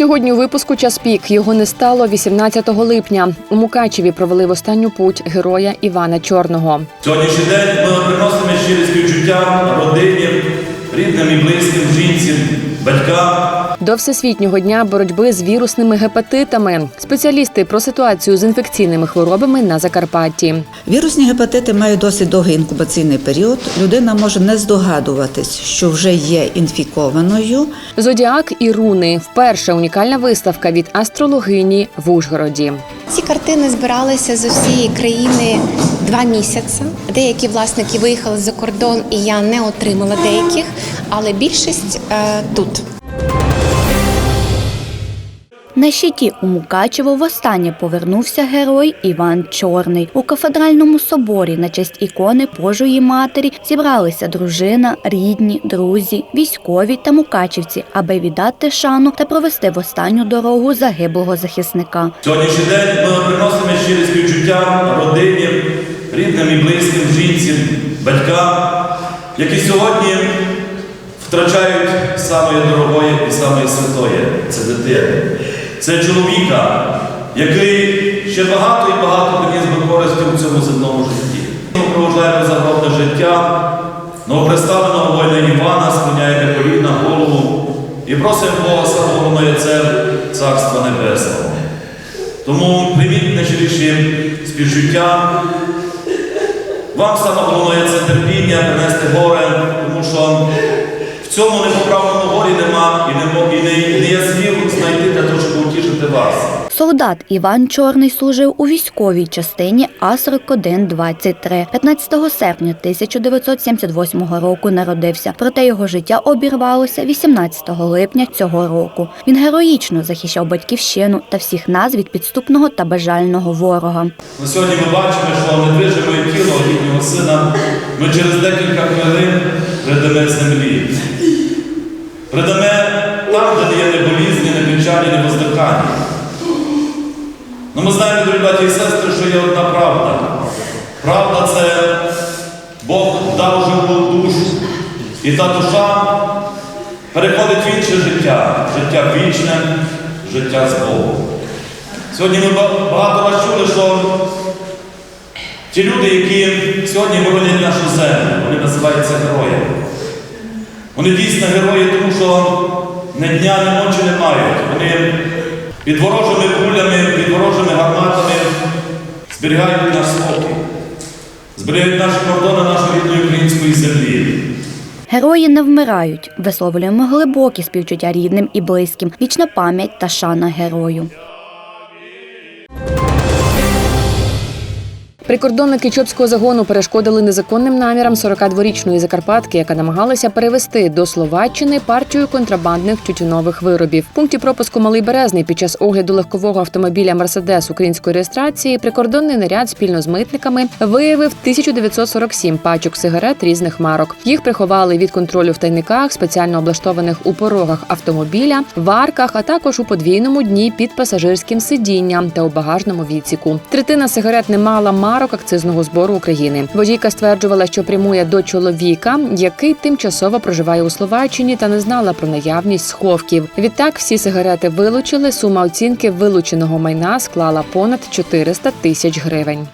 Сьогодні у випуску час пік його не стало 18 липня. У Мукачеві провели в останню путь героя Івана Чорного. Сьогоднішній день ми приносимо щирі співчуття родині, рідним і близьким, жінці, батькам. До всесвітнього дня боротьби з вірусними гепатитами. Спеціалісти про ситуацію з інфекційними хворобами на Закарпатті. Вірусні гепатити мають досить довгий інкубаційний період. Людина може не здогадуватись, що вже є інфікованою. Зодіак і руни вперше унікальна виставка від астрологині в Ужгороді. Ці картини збиралися з усієї країни два місяці. Деякі власники виїхали за кордон, і я не отримала деяких, але більшість е, тут. На щиті у Мукачево востаннє повернувся герой Іван Чорний. У кафедральному соборі на честь ікони Божої Матері зібралися дружина, рідні, друзі, військові та мукачівці, аби віддати шану та провести в останню дорогу загиблого захисника. Сьогоднішній день ми приносимо щирі співчуття родині, рідним і близьким, жінці, батькам, які сьогодні втрачають саме дорогое і саме святоє це дитини. Це чоловіка, який ще багато і багато приніс би користі у цьому земному житті. Ми загробне життя, новоприставленого воїна Івана склоняє на коліна голову і просимо Бога самого це Царства Небесного. Тому прийміть найщиріші співчуття. Вам саме головне це терпіння, принести горе, тому що в цьому непоправному горі нема і не, мо- і не, не є зміру знайти для того, щоб утішити вас. Солдат Іван Чорний служив у військовій частині АС-41-23. 15 серпня 1978 року народився, проте його життя обірвалося 18 липня цього року. Він героїчно захищав батьківщину та всіх нас від підступного та бажального ворога. На сьогодні ми бачимо, що недвижиме тіло їхнього сина ми через декілька хвилин придаме землі. Придаме там, де є не болізні, не. Ну ми знаємо, браті і сестри, що є одна правда. Правда це Бог дав живу душу. І та душа переходить в інше життя, життя вічне, життя з Богом. Сьогодні ми багато раз чули, що ті люди, які сьогодні боронять нашу землю, вони називаються героями. Вони дійсно герої, тому що не дня, ні ночі не мають. Вони під ворожими кулями, під ворожими гарматами зберігають наш спокій, зберігають наші кордони нашої рідної української землі. Герої не вмирають. Висловлюємо глибокі співчуття рідним і близьким. Вічна пам'ять та шана герою. Прикордонники Чопського загону перешкодили незаконним намірам 42-річної закарпатки, яка намагалася перевести до Словаччини партію контрабандних тютюнових виробів. В пункті пропуску Малий Березний під час огляду легкового автомобіля Мерседес української реєстрації прикордонний наряд спільно з митниками виявив 1947 пачок сигарет різних марок. Їх приховали від контролю в тайниках, спеціально облаштованих у порогах автомобіля, варках, а також у подвійному дні під пасажирським сидінням та у багажному відсіку. Третина сигарет не мала марок акцизного збору України. Водійка стверджувала, що прямує до чоловіка, який тимчасово проживає у Словаччині та не знала про наявність сховків. Відтак всі сигарети вилучили. Сума оцінки вилученого майна склала понад 400 тисяч гривень.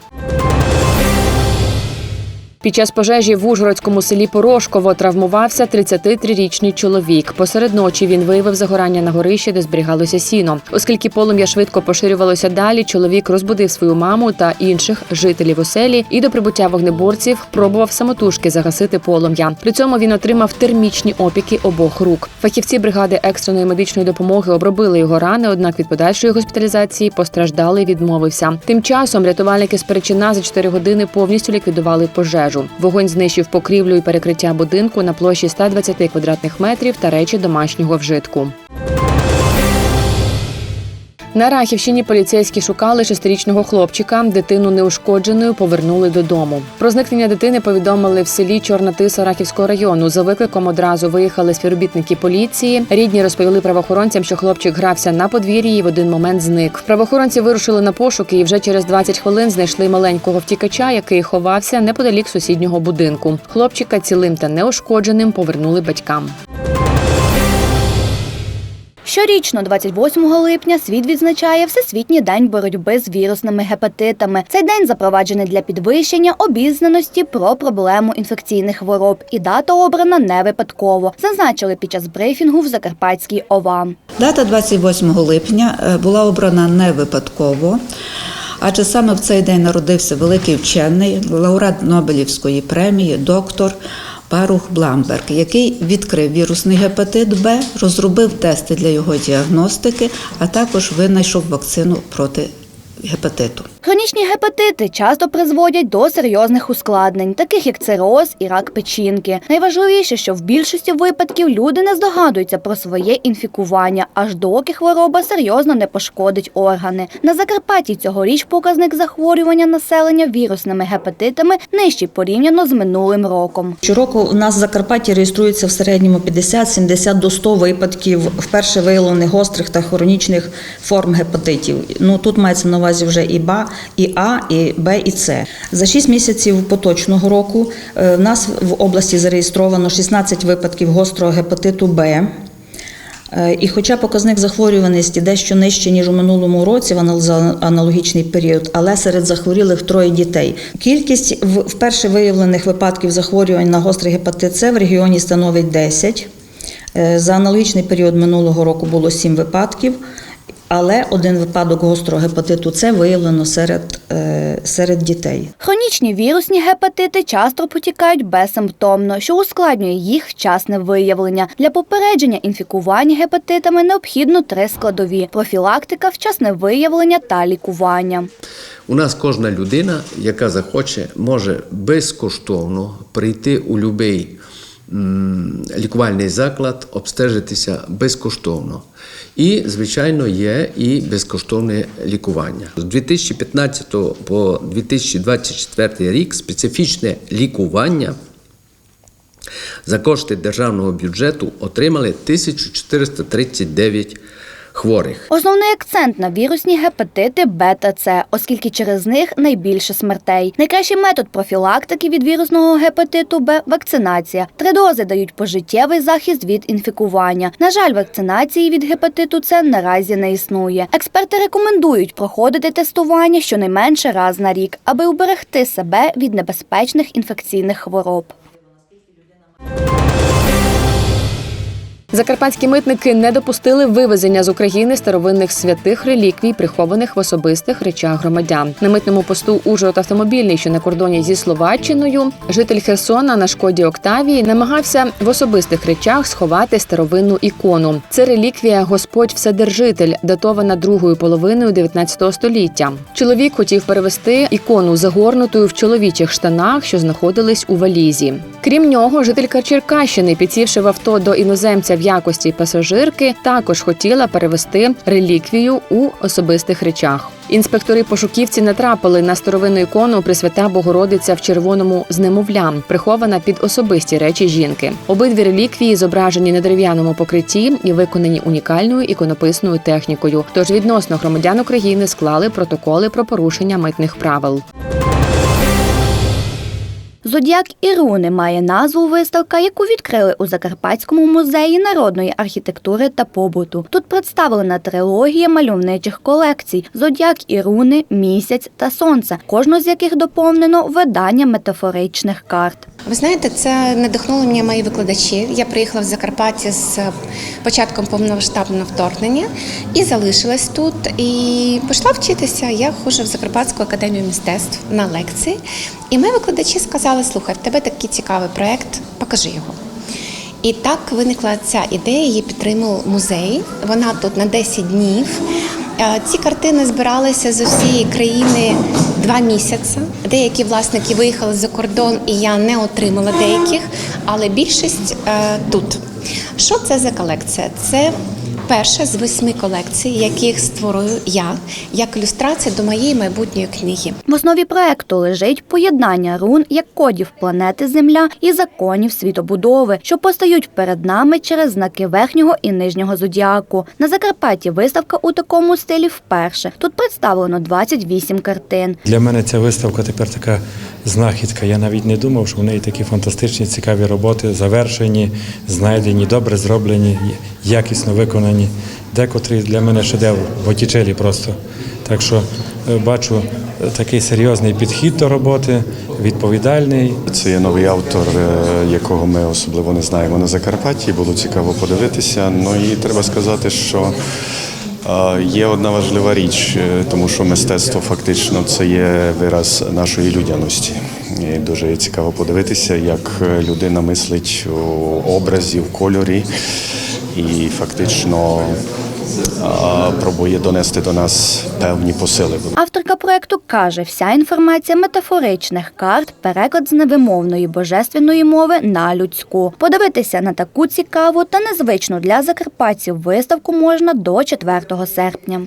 Під час пожежі в Ужгородському селі Порошково травмувався 33-річний чоловік. Посеред ночі він виявив загорання на горищі, де зберігалося сіно. Оскільки полум'я швидко поширювалося далі, чоловік розбудив свою маму та інших жителів оселі і до прибуття вогнеборців пробував самотужки загасити полум'я. При цьому він отримав термічні опіки обох рук. Фахівці бригади екстреної медичної допомоги обробили його рани, однак від подальшої госпіталізації постраждалий відмовився. Тим часом рятувальники з Перечина за 4 години повністю ліквідували пожежу. Вогонь знищив покрівлю і перекриття будинку на площі 120 квадратних метрів та речі домашнього вжитку. На Рахівщині поліцейські шукали шестирічного хлопчика. Дитину неушкодженою повернули додому. Про зникнення дитини повідомили в селі Чорна Тиса Рахівського району. За викликом одразу виїхали співробітники поліції. Рідні розповіли правоохоронцям, що хлопчик грався на подвір'ї і в один момент зник. Правоохоронці вирушили на пошуки і вже через 20 хвилин знайшли маленького втікача, який ховався неподалік сусіднього будинку. Хлопчика цілим та неушкодженим повернули батькам. Щорічно, 28 липня, світ відзначає Всесвітній день боротьби з вірусними гепатитами. Цей день запроваджений для підвищення обізнаності про проблему інфекційних хвороб, і дата обрана не випадково, зазначили під час брифінгу в Закарпатській ОВА. Дата 28 липня е, була обрана не випадково, адже саме в цей день народився великий вчений, лауреат Нобелівської премії, доктор Барух Бламберг, який відкрив вірусний гепатит Б, розробив тести для його діагностики, а також винайшов вакцину проти гепатиту. Хронічні гепатити часто призводять до серйозних ускладнень, таких як цироз і рак печінки. Найважливіше, що в більшості випадків люди не здогадуються про своє інфікування, аж доки хвороба серйозно не пошкодить органи. На Закарпатті цьогоріч показник захворювання населення вірусними гепатитами нижчий порівняно з минулим роком. Щороку у нас в Закарпатті реєструється в середньому 50-70 до 100 випадків вперше виявлених гострих та хронічних форм гепатитів. Ну тут мається на увазі вже і БА, і А, і Б, і С. За 6 місяців поточного року е, в нас в області зареєстровано 16 випадків гострого гепатиту Б. Е, І хоча показник захворюваності дещо нижче, ніж у минулому році в аналогічний період, але серед захворілих троє дітей. Кількість вперше виявлених випадків захворювань на гострий гепатит С в регіоні становить 10. Е, За аналогічний період минулого року було 7 випадків, але один випадок гострого гепатиту С виявлено серед, е, серед дітей. Хронічні вірусні гепатити часто потікають безсимптомно, що ускладнює їх вчасне виявлення. Для попередження інфікування гепатитами необхідно три складові: профілактика, вчасне виявлення та лікування. У нас кожна людина, яка захоче, може безкоштовно прийти у будь-який лікувальний заклад, обстежитися безкоштовно. І, звичайно, є і безкоштовне лікування. З 2015 по 2024 рік специфічне лікування за кошти державного бюджету отримали 1439 хворих. Основний акцент на вірусні гепатити Б та С, оскільки через них найбільше смертей. Найкращий метод профілактики від вірусного гепатиту Б вакцинація. Три дози дають пожиттєвий захист від інфікування. На жаль, вакцинації від гепатиту С наразі не існує. Експерти рекомендують проходити тестування щонайменше раз на рік, аби уберегти себе від небезпечних інфекційних хвороб. Закарпатські митники не допустили вивезення з України старовинних святих реліквій, прихованих в особистих речах громадян. На митному посту Ужгород автомобільний, що на кордоні зі Словаччиною, житель Херсона на шкоді Октавії намагався в особистих речах сховати старовинну ікону. Це реліквія Господь Вседержитель, датована другою половиною 19 століття. Чоловік хотів перевести ікону загорнутою в чоловічих штанах, що знаходились у валізі. Крім нього, жителька Черкащини, підсівши в авто до іноземця в якості пасажирки, також хотіла перевести реліквію у особистих речах. Інспектори пошуківці натрапили на старовинну ікону Пресвята Богородиця в червоному з немовлям, прихована під особисті речі жінки. Обидві реліквії зображені на дерев'яному покритті і виконані унікальною іконописною технікою. Тож відносно громадян України склали протоколи про порушення митних правил. Зодіак і руни має назву виставка, яку відкрили у Закарпатському музеї народної архітектури та побуту. Тут представлена трилогія мальовничих колекцій: Зодіак і руни, місяць та сонце, кожну з яких доповнено видання метафоричних карт. Ви знаєте, це надихнуло мене мої викладачі. Я приїхала в Закарпаття з початком повномасштабного вторгнення і залишилась тут. І пішла вчитися. Я ходжу в Закарпатську академію мистецтв на лекції. І мої викладачі сказали: слухай, в тебе такий цікавий проект, покажи його. І так виникла ця ідея, її підтримав музей. Вона тут на 10 днів. Е, Ці картини збиралися з усієї країни два місяці. Деякі власники виїхали за кордон, і я не отримала деяких, але більшість е, тут. Що це за колекція? Це перша з восьми колекцій, яких створюю я як ілюстрація до моєї майбутньої книги. В основі проекту лежить поєднання рун як кодів планети Земля і законів світобудови, що постають перед нами через знаки верхнього і нижнього зодіаку. На Закарпатті виставка у такому стилі вперше. Тут представлено 28 картин. Для мене ця виставка тепер така знахідка. Я навіть не думав, що в неї такі фантастичні, цікаві роботи, завершені, знайдені. добре зроблені, якісно виконані. Декотрі для мене шедевр, Боттічелі просто. Так що е, бачу е, такий серйозний підхід до роботи, відповідальний. Це є новий автор, е, якого ми особливо не знаємо на Закарпатті. Було цікаво подивитися. Ну і треба сказати, що є одна важлива річ, тому що мистецтво фактично це є вираз нашої людяності. І дуже цікаво подивитися, як людина мислить у образі, в кольорі і фактично пробує донести до нас певні посили. Авторка проекту каже, вся інформація метафоричних карт переклад з невимовної божественної мови на людську. Подивитися на таку цікаву та незвичну для закарпатців виставку можна до 4 серпня.